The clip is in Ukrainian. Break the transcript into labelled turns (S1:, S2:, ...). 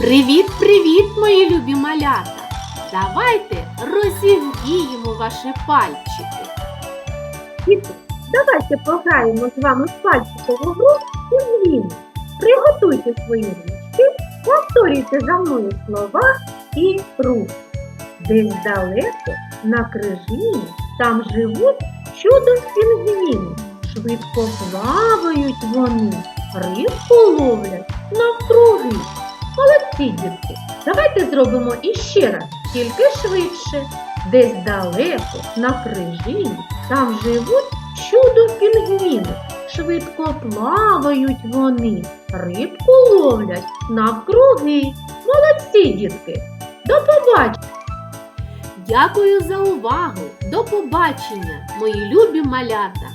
S1: Привіт-привіт, мої любі малята! Давайте розігріємо ваші пальчики.
S2: Діти, давайте пограємо з вами в пальчикову гру і «Пінгвіни». Приготуйте свої ручки, повторюйте за мною слова і рухи. Десь далеко на крижині там живуть чудо пінгвіни. Швидко плавають вони, рибку ловлять навкруги. Дітки, давайте зробимо іще раз, тільки швидше. Десь далеко на крижині там живуть чудо пінгвіни. Швидко плавають вони, рибку ловлять навкруги. Молодці, дітки! До побачення!
S1: Дякую за увагу! До побачення, мої любі малята!